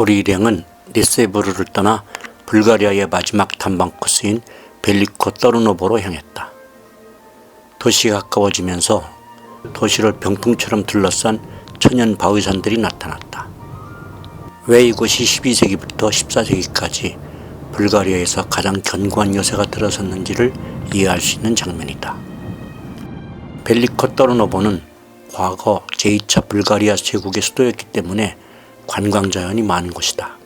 우리 일행은 니세브르를 떠나 불가리아의 마지막 탐방 코스인 벨리코 떠르노보로 향했다. 도시가 가까워지면서 도시를 병풍처럼 둘러싼 천연 바위산들이 나타났다. 왜 이곳이 12세기부터 14세기까지 불가리아에서 가장 견고한 요새가 들어섰는지를 이해할 수 있는 장면이다. 벨리코 떠르노보는 과거 제2차 불가리아 제국의 수도였기 때문에 관광 자연이 많은 곳이다.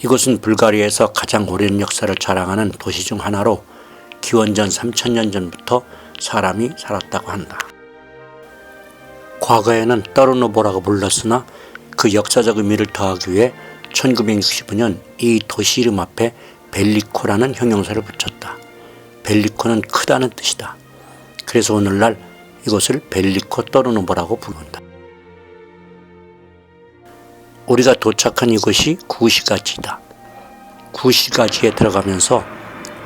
이곳은 불가리아에서 가장 오랜 역사를 자랑하는 도시 중 하나로 기원전 3000년 전부터 사람이 살았다고 한다. 과거에는 떠르노보라고 불렀으나 그 역사적 의미를 더하기 위해 1965년 이 도시 이름 앞에 벨리코라는 형용사를 붙였다. 벨리코는 크다는 뜻이다. 그래서 오늘날 이곳을 벨리코 떠르노보라고 부른다. 우리가 도착한 이곳이 구시가지다. 구시가지에 들어가면서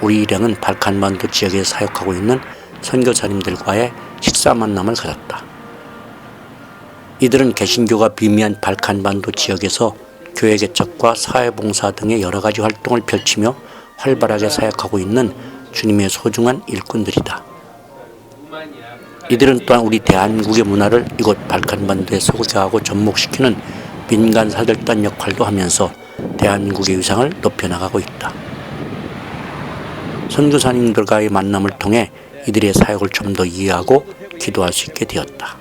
우리 일행은 발칸반도 지역에 사역하고 있는 선교사님들과의 식사 만남을 가졌다. 이들은 개신교가 비미한 발칸반도 지역에서 교회 개척과 사회봉사 등의 여러 가지 활동을 펼치며 활발하게 사역하고 있는 주님의 소중한 일꾼들이다. 이들은 또한 우리 대한민국의 문화를 이곳 발칸반도에 소개하고 접목시키는 민간 사절단 역할도 하면서 대한민국의 위상을 높여나가고 있다. 선교사님들과의 만남을 통해 이들의 사역을 좀 더 이해하고 기도할 수 있게 되었다.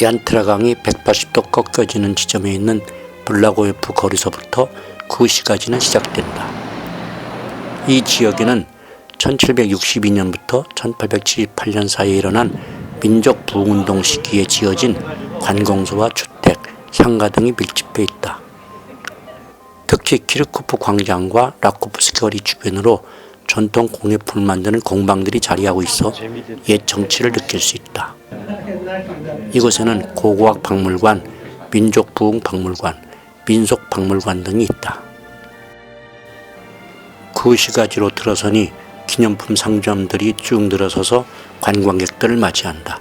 얀트라 강이 180도 꺾여지는 지점에 있는 블라고예프 거리서부터 구시까지는 시작된다. 이 지역에는 1762년부터 1878년 사이에 일어난 민족 부흥운동 시기에 지어진 관공서와 주택, 상가 등이 밀집해 있다. 특히 키르코프 광장과 라코프스키 거리 주변으로 전통 공예품을 만드는 공방들이 자리하고 있어 옛 정치를 느낄 수 있다. 이곳에는 고고학 박물관, 민족 부흥 박물관, 민속 박물관 등이 있다. 그 시가지로 들어서니 기념품 상점들이 쭉 늘어서서 관광객들을 맞이한다.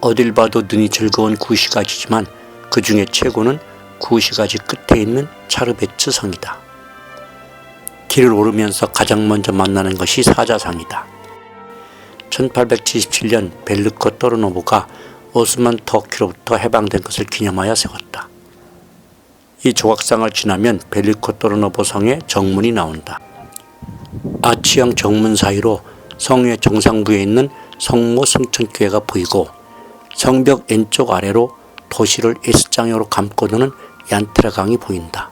어딜 봐도 눈이 즐거운 구시가지지만 그 중에 최고는 구시가지 끝에 있는 차르베츠 성이다. 길을 오르면서 가장 먼저 만나는 것이 사자상이다. 1877년 벨르코 또르노보가 오스만 터키로부터 해방된 것을 기념하여 세웠다. 이 조각상을 지나면 벨리코 또르노보 성의 정문이 나온다. 아치형 정문 사이로 성의 정상부에 있는 성모 승천교회가 보이고 성벽 왼쪽 아래로 도시를 S장으로 감고 도는 얀트라 강이 보인다.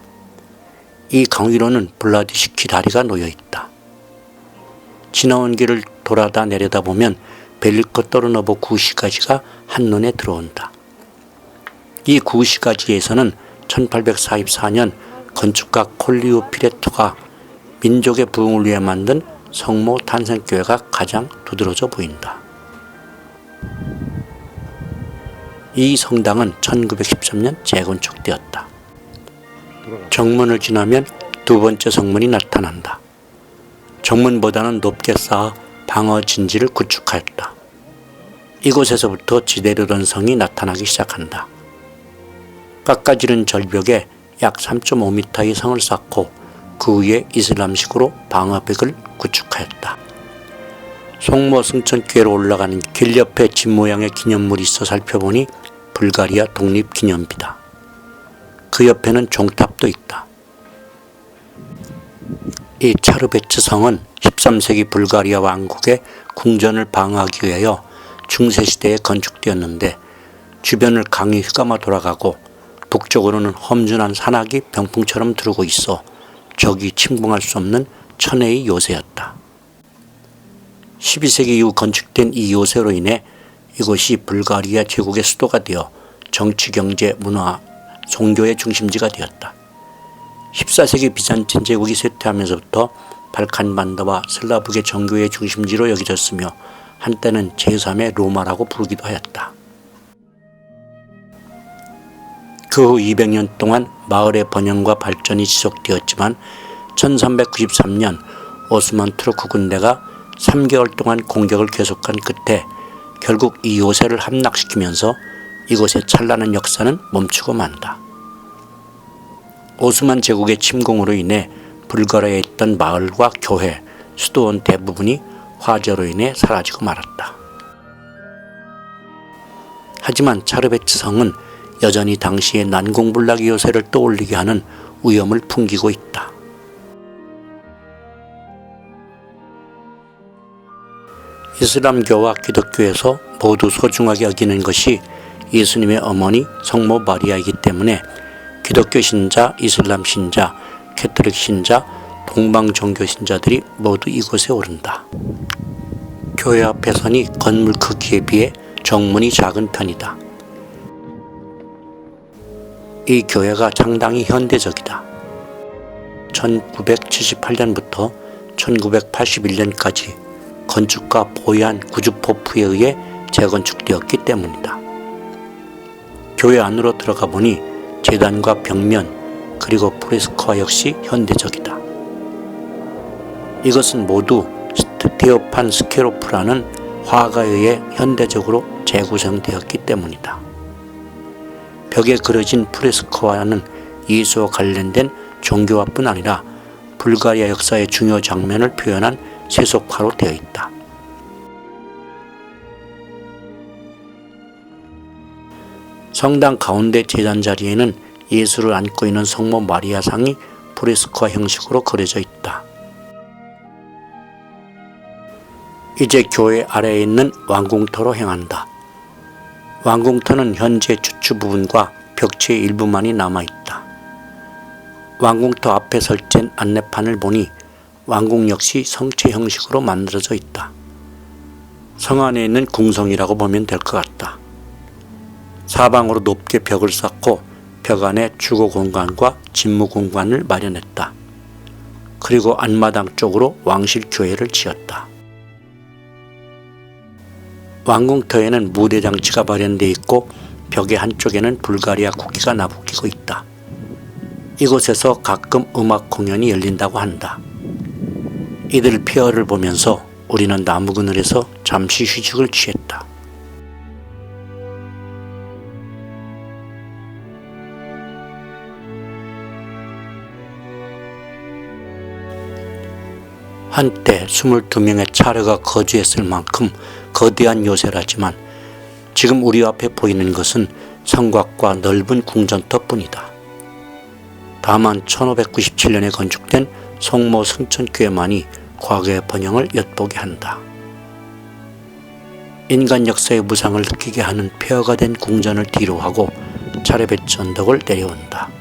이 강 위로는 블라디시키 다리가 놓여 있다. 지나온 길을 돌아다 내려다 보면 벨리코 또르노보 구시가지가 한눈에 들어온다. 이 구시가지에서는 1844년 건축가 콜리오 피레토가 민족의 부흥을 위해 만든 성모 탄생교회가 가장 두드러져 보인다. 이 성당은 1913년 재건축되었다. 정문을 지나면 두 번째 성문이 나타난다. 정문보다는 높게 쌓아 방어 진지를 구축하였다. 이곳에서부터 지대로던 성이 나타나기 시작한다. 깎아지른 절벽에 약 3.5m의 성을 쌓고 그 위에 이슬람식으로 방어벽을 구축하였다. 송모 승천교회로 올라가는 길 옆에 집 모양의 기념물이 있어 살펴보니 불가리아 독립기념비다. 그 옆에는 종탑도 있다. 이 차르베츠 성은 13세기 불가리아 왕국의 궁전을 방어하기 위하여 중세시대에 건축되었는데 주변을 강이 휘감아 돌아가고 북쪽으로는 험준한 산악이 병풍처럼 두르고 있어 적이 침공할 수 없는 천혜의 요새였다. 12세기 이후 건축된 이 요새로 인해 이곳이 불가리아 제국의 수도가 되어 정치, 경제, 문화, 종교의 중심지가 되었다. 14세기 비잔틴 제국이 쇠퇴하면서부터 발칸반도와 슬라브계 정교의 중심지로 여겨졌으며 한때는 제3의 로마라고 부르기도 하였다. 그 후 200년 동안 마을의 번영과 발전이 지속되었지만 1393년 오스만 투르크 군대가 3개월 동안 공격을 계속한 끝에 결국 이 요새를 함락시키면서 이곳의 찬란한 역사는 멈추고 만다. 오스만 제국의 침공으로 인해 불가라에 있던 마을과 교회, 수도원 대부분이 화재로 인해 사라지고 말았다. 하지만 차르베츠 성은 여전히 당시의 난공불락의 요새를 떠올리게 하는 위엄을 풍기고 있다. 이슬람교와 기독교에서 모두 소중하게 여기는 것이 예수님의 어머니 성모 마리아이기 때문에 기독교 신자, 이슬람 신자, 캐톨릭 신자, 동방 종교 신자들이 모두 이곳에 오른다. 교회 앞에서니 건물 크기에 비해 정문이 작은 편이다. 이 교회가 상당히 현대적이다. 1978년부터 1981년까지 건축가 보이안 구주포프에 의해 재건축되었기 때문이다. 교회 안으로 들어가 보니 재단과 벽면 그리고 프레스코와 역시 현대적이다. 이것은 모두 스테오판 스케로프라는 화가에 의해 현대적으로 재구성되었기 때문이다. 벽에 그려진 프레스코와는 예수와 관련된 종교화뿐 아니라 불가리아 역사의 중요 장면을 표현한 세속화로 되어 있다. 성당 가운데 제단 자리에는 예수를 안고 있는 성모 마리아 상이 프레스코와 형식으로 그려져 있다. 이제 교회 아래에 있는 왕궁터로 향한다. 왕궁터는 현재 주추 부분과 벽체의 일부만이 남아있다. 왕궁터 앞에 설치한 안내판을 보니 왕궁 역시 성체 형식으로 만들어져 있다. 성 안에 있는 궁성이라고 보면 될 것 같다. 사방으로 높게 벽을 쌓고 벽 안에 주거 공간과 집무 공간을 마련했다. 그리고 안마당 쪽으로 왕실 교회를 지었다. 왕궁터에는 무대 장치가 마련되어 있고 벽의 한쪽에는 불가리아 국기가 나부끼고 있다. 이곳에서 가끔 음악 공연이 열린다고 한다. 이들 폐허를 보면서 우리는 나무 그늘에서 잠시 휴식을 취했다. 한때 22명의 차르가 거주했을 만큼 거대한 요새라지만 지금 우리 앞에 보이는 것은 성곽과 넓은 궁전터뿐이다. 다만 1597년에 건축된 성모 승천교회만이 과거의 번영을 엿보게 한다. 인간 역사의 무상을 느끼게 하는 폐허가 된 궁전을 뒤로하고 차례배치 언덕을 내려온다.